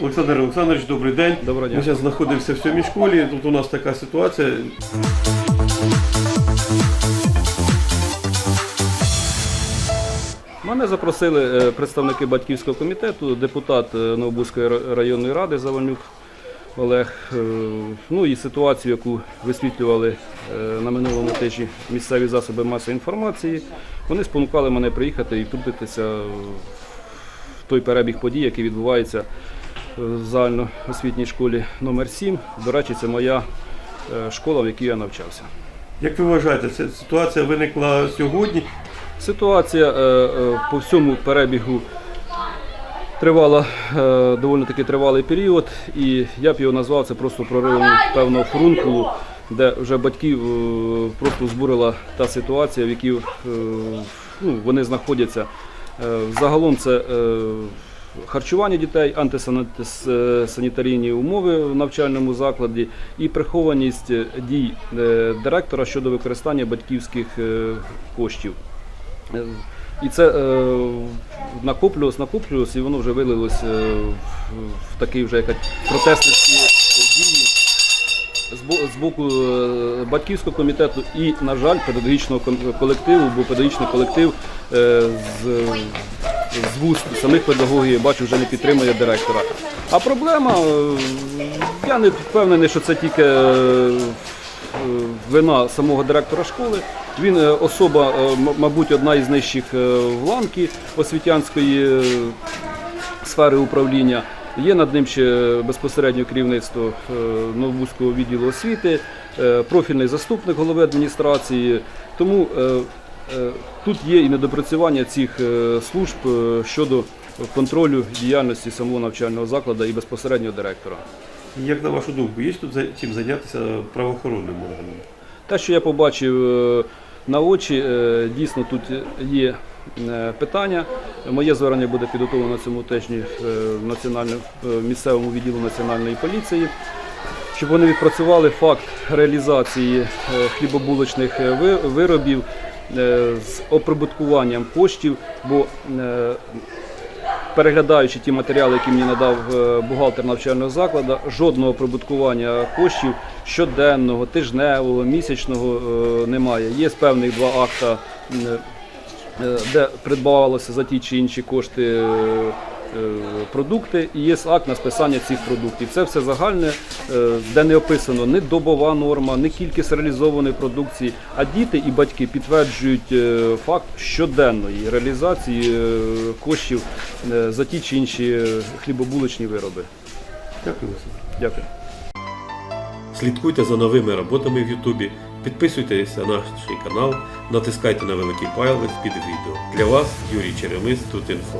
Олександр Олександрович, добрий день. Доброго дня. Ми зараз знаходимося в сьомій школі. Тут у нас така ситуація. Мене запросили е, представники батьківського комітету, депутат е, Новобузької районної ради Завальнюк Олег. Е, Ну і ситуацію, яку висвітлювали на минулому тижні місцеві засоби масової інформації. Вони спонукали мене приїхати і втрутитися в той перебіг подій, який відбувається в загальноосвітній школі номер 7 До речі, це моя е, школа, в якій я навчався. Як ви вважаєте, ця ситуація виникла сьогодні? Ситуація е, е, по всьому перебігу тривала доволі таки тривалий період, і я б його назвав це просто проривом певного фрункулу, де вже батьків просто збурила та ситуація, в якій ну, вони знаходяться. Загалом це харчування дітей, антисанітарійні умови в навчальному закладі і прихованість дій е, директора щодо використання батьківських е, коштів. Е, І це накоплювалось, накоплювалось, і воно вже вилилось в, такий вже якась протестницькі дії з бо- з боку батьківського комітету і, на жаль, педагогічного колективу, бо педагогічний колектив з, з вуст самих педагогів, я бачу, вже не підтримує директора. А проблема, е, я не впевнений, що це тільки е, е, вина самого директора школи. Він особа, мабуть, одна із нижчих в ланки освітянської сфери управління. Є над ним ще безпосередньо керівництво Новобузького відділу освіти, профільний заступник голови адміністрації. Тому тут є і недопрацювання цих е, служб е, щодо контролю діяльності самого навчального закладу і безпосередньо директора. Як на вашу думку, є тут чим зайнятися правоохоронним органам? Те, що я побачив е, на очі, е, дійсно тут є е, питання. Моє звернення буде підготовлено на цьому тижні е, в е, місцевому відділу національної поліції. Щоб вони відпрацювали факт реалізації е, хлібобулочних е, виробів е, з оприбуткуванням коштів, бо е, переглядаючи ті матеріали, які мені надав е, бухгалтер навчального закладу, жодного прибуткування коштів щоденного, тижневого, місячного е, немає. Є певних два акта, е, де придбавалося за ті чи інші кошти. Продукти і є акт на списання цих продуктів. Це все загальне, е, де не описано ні добова норма, ні кількість реалізованої продукції. А діти і батьки підтверджують е, факт щоденної реалізації е, коштів за ті чи інші хлібобулочні вироби. Дякую. Дякую. Слідкуйте за новими роботами в Ютубі, підписуйтесь на наш канал, натискайте на великий палець під відео. Для вас Юрій Черемис тут інфо.